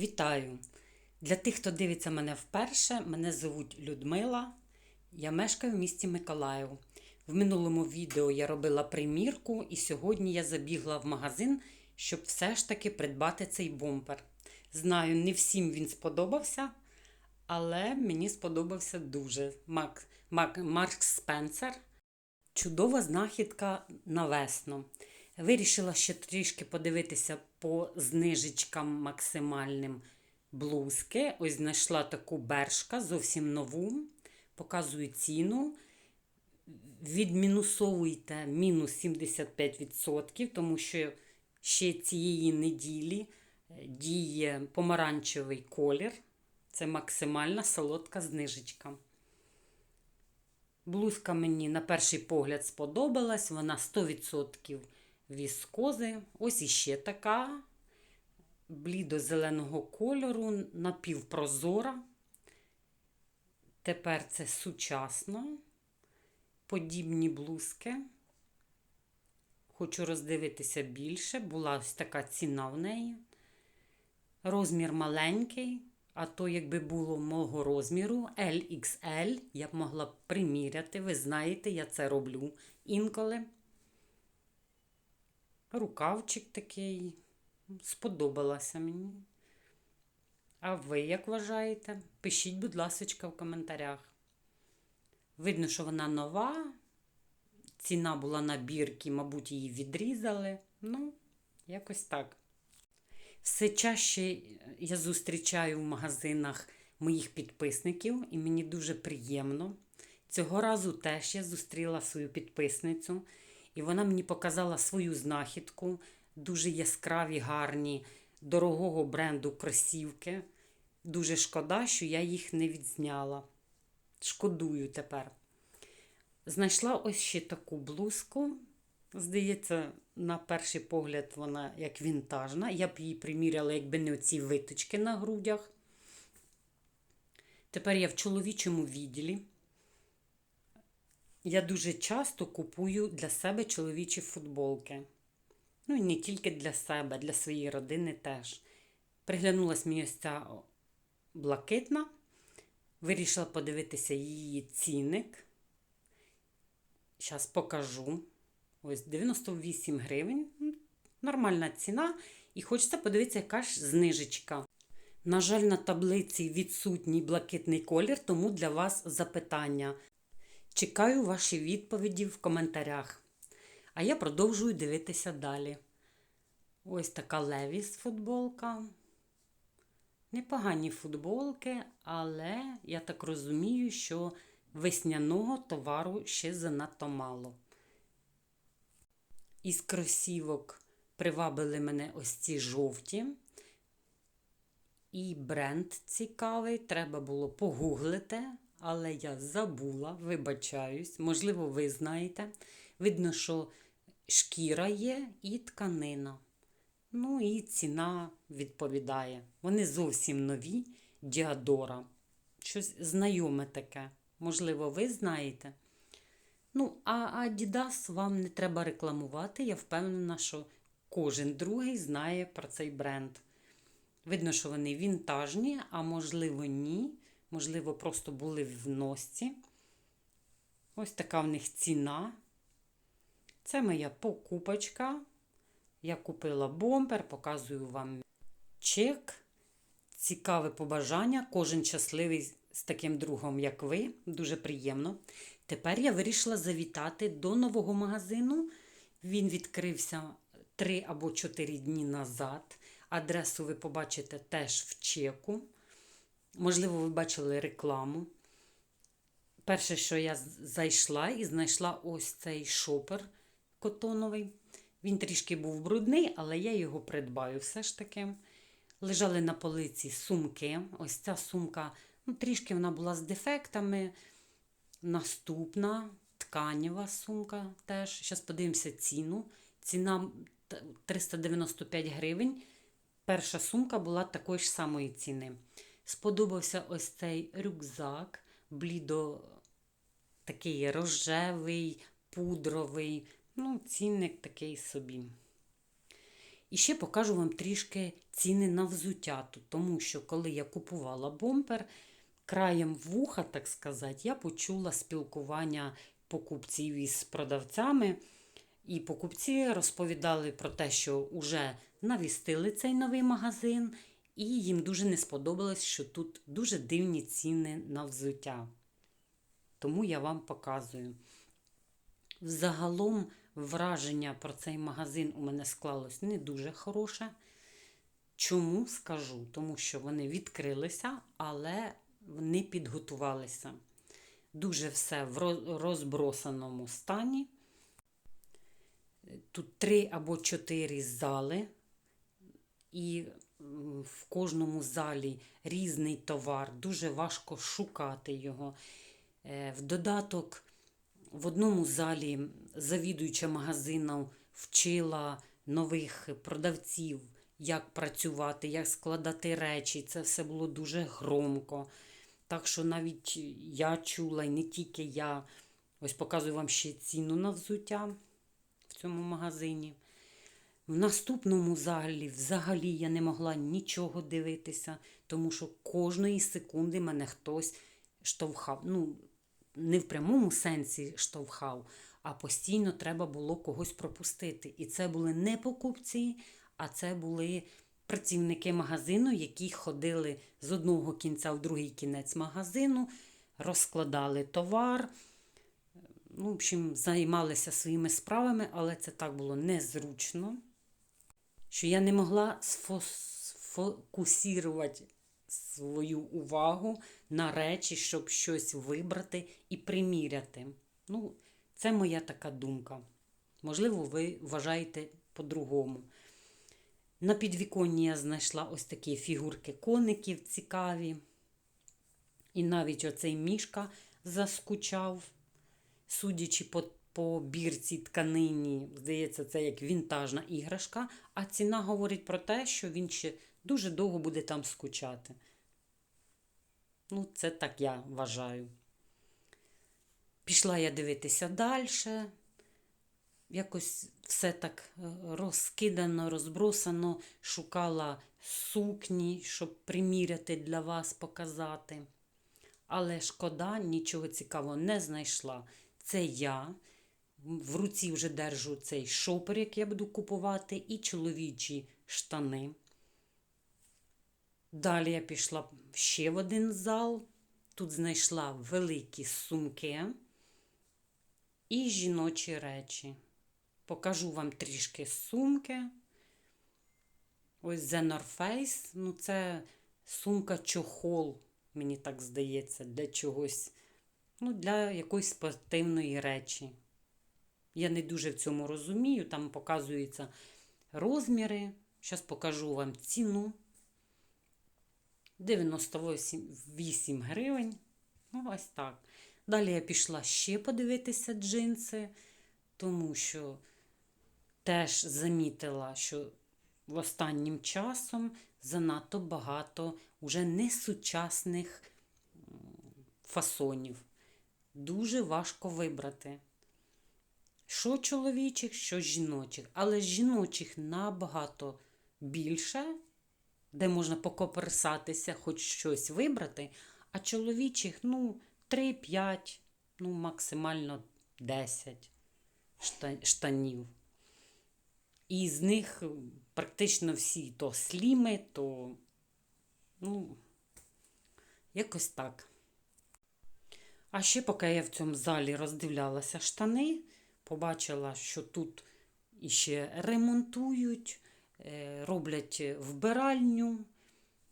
Вітаю! Для тих, хто дивиться мене вперше, мене звуть Людмила. Я мешкаю в місті Миколаїв. В минулому відео я робила примірку, і сьогодні я забігла в магазин, щоб все ж таки придбати цей бомпер. Знаю, не всім він сподобався, але мені сподобався дуже. Мак, Мак, Марк Спенсер. Чудова знахідка на весну. Вирішила ще трішки подивитися по знижечкам максимальним блузки. Ось знайшла таку бершка, зовсім нову. Показую ціну. Відмінусовуйте мінус 75%, тому що ще цієї неділі е, діє помаранчевий колір. Це максимальна солодка знижечка. Блузка мені на перший погляд сподобалась, вона 100% віскози. Ось іще така блідо-зеленого кольору, напівпрозора. Тепер це сучасно. Подібні блузки. Хочу роздивитися більше. Була ось така ціна в неї. Розмір маленький, а то, якби було мого розміру LXL, я б могла приміряти. Ви знаєте, я це роблю інколи. Рукавчик такий. Сподобалася мені. А ви як вважаєте? Пишіть, будь ласка, в коментарях. Видно, що вона нова. Ціна була на бірки, мабуть, її відрізали. Ну, якось так. Все чаще я зустрічаю в магазинах моїх підписників, і мені дуже приємно. Цього разу теж я зустріла свою підписницю, і вона мені показала свою знахідку, дуже яскраві, гарні, дорогого бренду кросівки. Дуже шкода, що я їх не відзняла. Шкодую тепер. Знайшла ось ще таку блузку. Здається, на перший погляд, вона як вінтажна. Я б її приміряла, якби не оці виточки на грудях. Тепер я в чоловічому відділі. Я дуже часто купую для себе чоловічі футболки. Ну і не тільки для себе, для своєї родини теж. Приглянулась мені ось ця блакитна. Вирішила подивитися її цінник. Зараз покажу. Ось 98 гривень. Нормальна ціна. І хочеться подивитися, яка ж знижечка. На жаль, на таблиці відсутній блакитний колір, тому для вас запитання. Чекаю ваші відповіді в коментарях. А я продовжую дивитися далі. Ось така левіс футболка. Непогані футболки, але я так розумію, що весняного товару ще занадто мало. Із кросівок привабили мене ось ці жовті. І бренд цікавий, треба було погуглити, але я забула, вибачаюсь, можливо, ви знаєте. Видно, що шкіра є і тканина. Ну і ціна відповідає. Вони зовсім нові Діадора. Щось знайоме таке. Можливо, ви знаєте. Ну, а Adidas вам не треба рекламувати. Я впевнена, що кожен другий знає про цей бренд. Видно, що вони вінтажні, а можливо, ні. Можливо, просто були в носці. Ось така в них ціна. Це моя покупочка. Я купила бомбер, показую вам чек. Цікаве побажання. Кожен щасливий з таким другом, як ви. Дуже приємно. Тепер я вирішила завітати до нового магазину. Він відкрився 3 або 4 дні назад. Адресу ви побачите теж в чеку. Можливо, ви бачили рекламу. Перше, що я зайшла і знайшла ось цей шопер котоновий. Він трішки був брудний, але я його придбаю все ж таки. Лежали на полиці сумки. Ось ця сумка, ну, трішки вона була з дефектами. Наступна тканєва сумка теж. Зараз подивимося ціну. Ціна 395 гривень. Перша сумка була такої ж самої ціни. Сподобався ось цей рюкзак, блідо такий рожевий, пудровий. Ну, цінник такий собі. І ще покажу вам трішки ціни на взуття тому що коли я купувала бомпер, краєм вуха, так сказати, я почула спілкування покупців із продавцями. І покупці розповідали про те, що вже навістили цей новий магазин, і їм дуже не сподобалось, що тут дуже дивні ціни на взуття. Тому я вам показую. Взагалом враження про цей магазин у мене склалось не дуже хороше. Чому скажу? Тому що вони відкрилися, але не підготувалися. Дуже все в розбросаному стані. Тут три або чотири зали, і в кожному залі різний товар, дуже важко шукати його. Е, В додаток в одному залі завідуюча магазином вчила нових продавців, як працювати, як складати речі. Це все було дуже громко. Так що навіть я чула, і не тільки я. Ось показую вам ще ціну на взуття в цьому магазині. В наступному залі взагалі я не могла нічого дивитися, тому що кожної секунди мене хтось штовхав. Ну, не в прямому сенсі штовхав, а постійно треба було когось пропустити. І це були не покупці, а це були працівники магазину, які ходили з одного кінця в другий кінець магазину, розкладали товар. Ну, в общем, займалися своїми справами, але це так було незручно, що я не могла сфокусувати свою увагу на речі, щоб щось вибрати і приміряти. Ну, це моя така думка. Можливо, ви вважаєте по-другому. На підвіконні я знайшла ось такі фігурки коників цікаві. І навіть оцей мішка заскучав, судячи по, по бірці тканині, здається, це як вінтажна іграшка, а ціна говорить про те, що він ще дуже довго буде там скучати. Ну, це так я вважаю. Пішла я дивитися далі. Якось все так е, розкидано, розбросано, шукала сукні, щоб приміряти для вас, показати. Але шкода, нічого цікавого не знайшла. Це я. В руці вже держу цей шопер, який я буду купувати, і чоловічі штани. Далі я пішла ще в один зал. Тут знайшла великі сумки і жіночі речі. Покажу вам трішки сумки. Ось The North Face. Ну, це сумка чохол, мені так здається, для чогось, ну, для якоїсь спортивної речі. Я не дуже в цьому розумію, там показуються розміри. Зараз покажу вам ціну. 98 гривень. Ну, ось так. Далі я пішла ще подивитися джинси, тому що теж замітила, що в останнім часом занадто багато уже несучасних фасонів. Дуже важко вибрати. Що чоловічих, що жіночих. Але жіночих набагато більше, де можна покоперсатися, хоч щось вибрати, а чоловічих, ну, 3-5, ну, максимально 10 штанів. І з них практично всі то сліми, то, ну, якось так. А ще, поки я в цьому залі роздивлялася штани, побачила, що тут іще ремонтують, е, роблять вбиральню.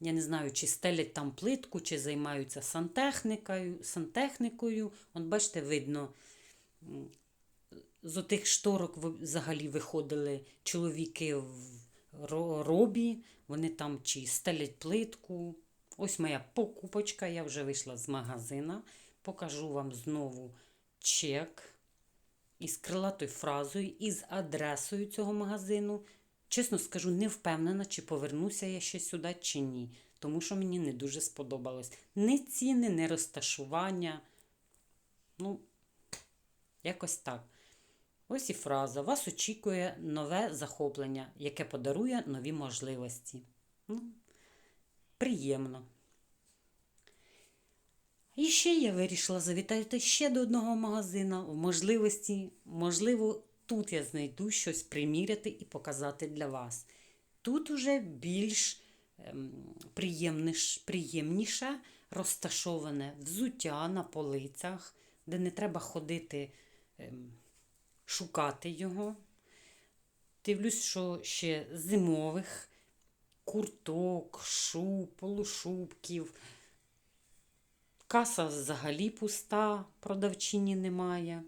Я не знаю, чи стелять там плитку, чи займаються сантехникою. сантехникою. От бачите, видно, з отих шторок взагалі виходили чоловіки в робі, вони там чи стелять плитку. Ось моя покупочка, я вже вийшла з магазина. Покажу вам знову чек із крилатою фразою, із адресою цього магазину. Чесно скажу, не впевнена, чи повернуся я ще сюди, чи ні. Тому що мені не дуже сподобалось. Ні ціни, ні розташування. Ну, якось так. Ось і фраза. Вас очікує нове захоплення, яке подарує нові можливості. Ну, приємно. І ще я вирішила завітати ще до одного магазина в можливості. Можливо, тут я знайду щось приміряти і показати для вас. Тут уже більш ем, приємніш, приємніше розташоване взуття на полицях, де не треба ходити, ем, шукати його. Дивлюсь, що ще зимових курток, шуб, полушубків. Каса взагалі пуста, продавчині немає.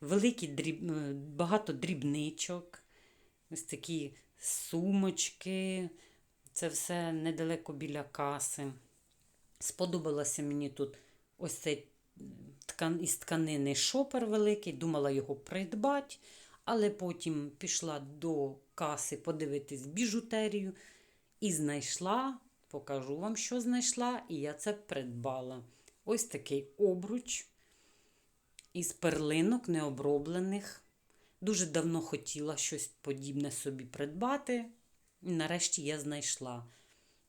Великі дріб... е, багато дрібничок, ось такі сумочки. Це все недалеко біля каси. Сподобалося мені тут ось цей ткан... із тканини шопер великий, думала його придбати, але потім пішла до каси подивитись біжутерію і знайшла, покажу вам, що знайшла, і я це придбала. Ось такий обруч із перлинок необроблених. Дуже давно хотіла щось подібне собі придбати. І нарешті я знайшла.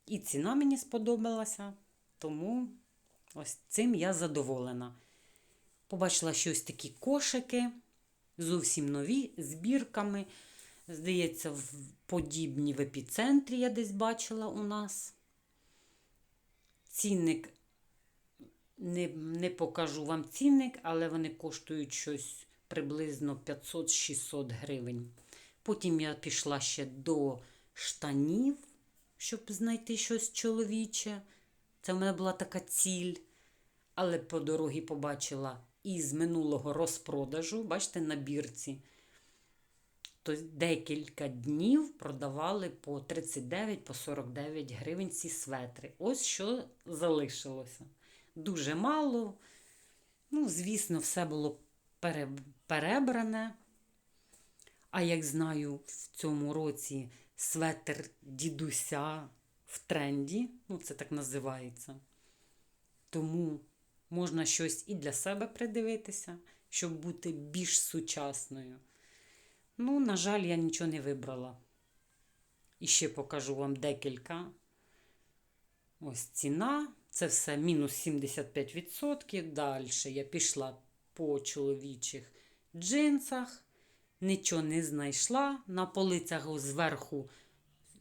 І ціна мені сподобалася, тому ось цим я задоволена. Побачила щось такі кошики, зовсім нові, з бірками. Здається, в подібні в епіцентрі я десь бачила у нас. Цінник не, не покажу вам цінник, але вони коштують щось приблизно 500-600 гривень. Потім я пішла ще до штанів, щоб знайти щось чоловіче. Це в мене була така ціль. Але по дорозі побачила із минулого розпродажу, бачите, на бірці. Декілька днів продавали по 39 по 49 гривень ці светри. Ось що залишилося. Дуже мало. Ну, звісно, все було перебране. А як знаю, в цьому році светр дідуся в тренді, ну це так називається. Тому можна щось і для себе придивитися, щоб бути більш сучасною. Ну, на жаль, я нічого не вибрала. І ще покажу вам декілька. Ось ціна. Це все мінус 75%. Далі я пішла по чоловічих джинсах, нічого не знайшла. На полицях зверху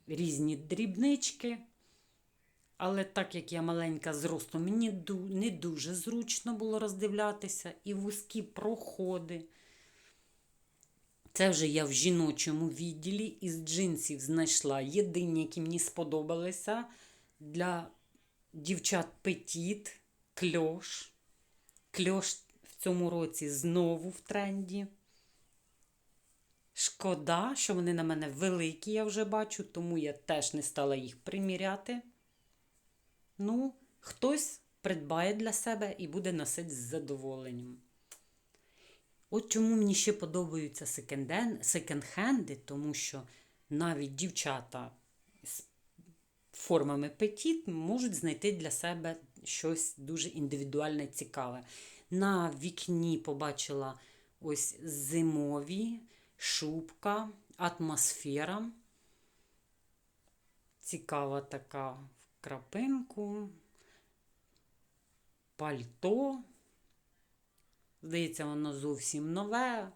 різні дрібнички. Але так як я маленька зросту, мені не дуже зручно було роздивлятися і вузькі проходи. Це вже я в жіночому відділі із джинсів знайшла єдині, які мені сподобалися для дівчат петіт, кльош. Кльош в цьому році знову в тренді. Шкода, що вони на мене великі, я вже бачу, тому я теж не стала їх приміряти. Ну, хтось придбає для себе і буде носити з задоволенням. От чому мені ще подобаються секонд-хенди, тому що навіть дівчата з формами петіт можуть знайти для себе щось дуже індивідуальне цікаве. На вікні побачила ось зимові шубка, атмосфера. Цікава така в крапинку, пальто. Здається, воно зовсім нове,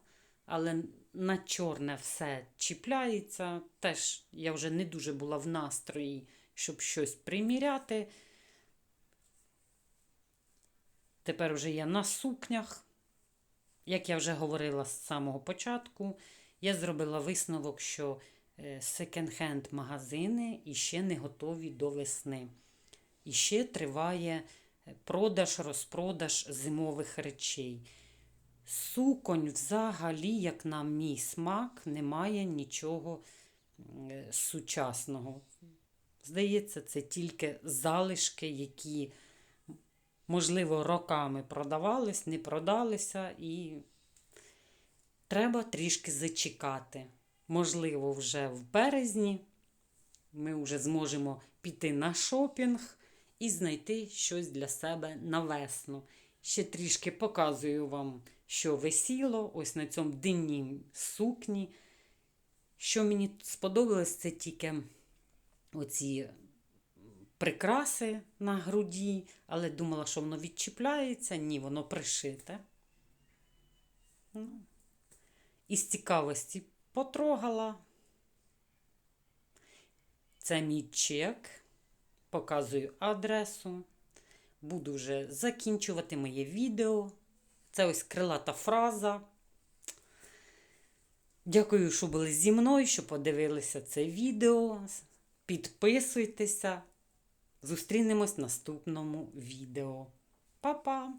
але на чорне все чіпляється. Теж я вже не дуже була в настрої, щоб щось приміряти. Тепер вже я на сукнях. Як я вже говорила з самого початку, я зробила висновок, що е, секонд-хенд магазини іще не готові до весни. І ще триває продаж, розпродаж зимових речей. Суконь взагалі, як на мій смак, немає нічого сучасного. Здається, це тільки залишки, які, можливо, роками продавались, не продалися, і треба трішки зачекати. Можливо, вже в березні ми вже зможемо піти на шопінг і знайти щось для себе на весну. Ще трішки показую вам, що висіло ось на цьому динній сукні. Що мені сподобалось, це тільки оці прикраси на груді, але думала, що воно відчіпляється. Ні, воно пришите. Ну, із цікавості потрогала. Це мій чек. Показую адресу. Буду вже закінчувати моє відео. Це ось крилата фраза. Дякую, що були зі мною, що подивилися це відео. Підписуйтеся. Зустрінемось в наступному відео. Па-па!